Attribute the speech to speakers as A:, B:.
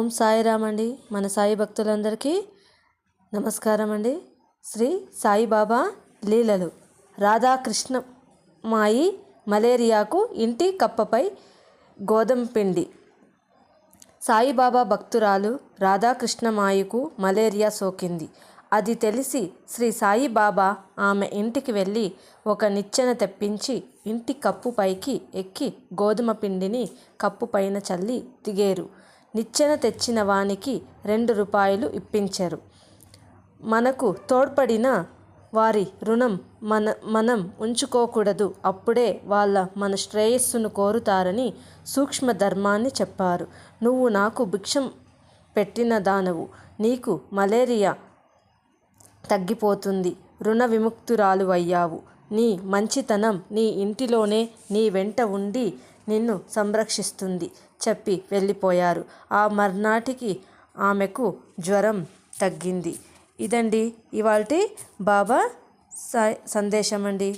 A: ఓం సాయిరామ్ అండి. మన సాయి భక్తులందరికీ నమస్కారం అండి. శ్రీ సాయిబాబా లీలలు. రాధాకృష్ణ మాయి మలేరియాకు ఇంటి కప్పపై గోధుమ పిండి. సాయిబాబా భక్తురాలు రాధాకృష్ణమాయికు మలేరియా సోకింది. అది తెలిసి శ్రీ సాయిబాబా ఆమె ఇంటికి వెళ్ళి ఒక నిచ్చెన తెప్పించి ఇంటి కప్పు పైకి ఎక్కి గోధుమ పిండిని కప్పు పైన చల్లి దిగేరు. నిచ్చెన తెచ్చిన వానికి రెండు రూపాయలు ఇప్పించరు. మనకు తోడ్పడిన వారి రుణం మన మనం ఉంచుకోకూడదు. అప్పుడే వాళ్ళ మన శ్రేయస్సును కోరుతారని సూక్ష్మ ధర్మాన్ని చెప్పారు. నువ్వు నాకు భిక్షం పెట్టిన దానవు. నీకు మలేరియా తగ్గిపోతుంది. రుణ విముక్తురాలు అయ్యావు. నీ మంచితనం నీ ఇంటిలోనే నీ వెంట ఉండి నిన్ను సంరక్షిస్తుంది చెప్పి వెళ్ళిపోయారు. ఆ మర్నాటికి ఆమెకు జ్వరం తగ్గింది. ఇదండి ఇవాళ బాబా స సందేశం అండి